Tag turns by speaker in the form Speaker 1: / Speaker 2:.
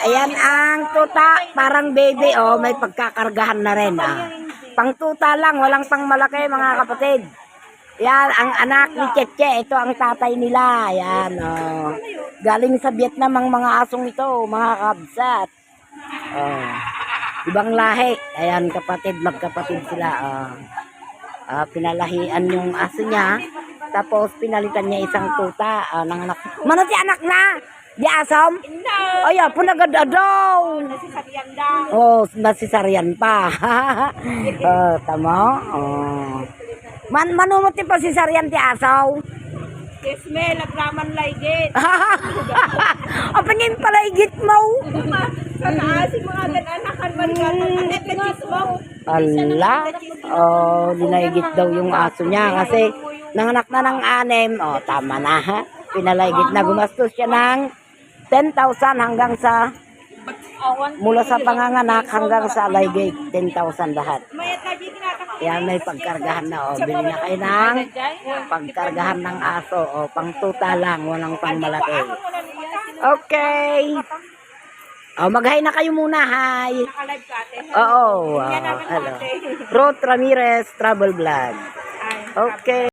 Speaker 1: Ayan ang tuta, parang baby, oh, may pagkakargahan na rin, ah. Pang tuta lang, walang pang malaki, mga kapatid. Yan, ang anak ni Cheche, ito ang tatay nila. Yan, oh. Galing sa Vietnam ang mga asong ito, mga kabsat. Oh. Ibang lahi. Ayan, kapatid, magkapatid sila. Oh. Ah, pinalahian yung aso niya. Tapos pinalitan niya isang tuta ah, ng anak. Mano si anak na? Di asom? Ay, ah, punagad daw. Oh, nasisaryan pa. oh, tama. Oh. Man manumot ti pa si Saryan ti asaw.
Speaker 2: Yes, me, lagraman laigit.
Speaker 1: Apangin pala igit mo.
Speaker 2: Sa taas, mga gananakan ka, pagkakit mo.
Speaker 1: Ala. Oh, dinaigit daw yung aso niya kasi nanganak na ng anim. Oh, tama na ha. Pinalaigit na gumastos siya ng 10,000 hanggang sa mula sa panganganak hanggang sa alaygate 10,000 lahat. Yan may pagkargahan na oh. Bili na kayo ng pagkargahan ng aso o pang tuta lang, walang pang malaki. Okay. Oh, mag-hi na kayo muna, hi.
Speaker 2: Nakalive ka, ate.
Speaker 1: Oo. Hello. Ramirez Travel Vlog.
Speaker 2: Ay.
Speaker 1: Okay.